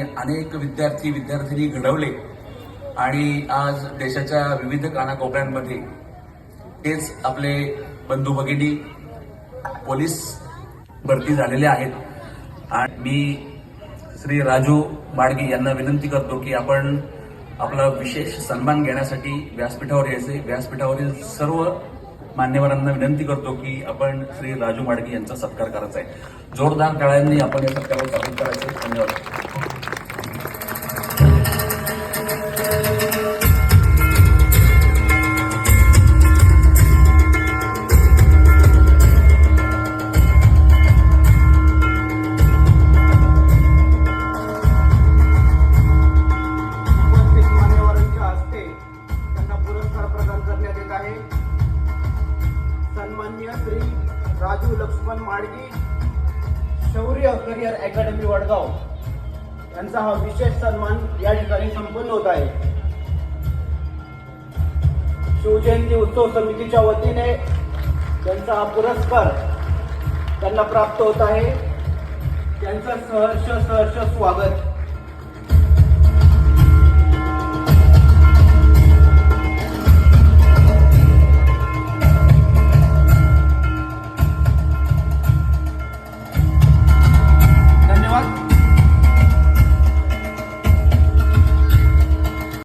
अनेक विद्यार्थी विद्यार्थिनी घडवले आणि आज देशाच्या विविध कानाकोपऱ्यांमध्ये तेच आपले बंधू भगिनी पोलीस भरती झालेले आहेत. आणि मी श्री राजू माडगी यांना विनंती करतो की आपण आपला विशेष सन्मान घेण्यासाठी व्यासपीठावर यायचे. व्यासपीठावरील सर्व मान्यवरांना विनंती करतो की आपण श्री राजू माडगी यांचा सत्कार करायचा आहे. जोरदार टाळ्यांनी आपण या सत्काराला स्वागत करायचं. धन्यवाद. करण्यात आहे. सन्मान्य श्री राजू लक्ष्मण माडगी शौर्य करिअर अकॅडमी वडगाव. यांचा हा विशेष सन्मान या ठिकाणी संपन्न होत आहे. शिवजयंती उत्सव समितीच्या वतीने त्यांचा हा पुरस्कार त्यांना प्राप्त होत आहे. त्यांचं सहर्ष सहर्ष स्वागत.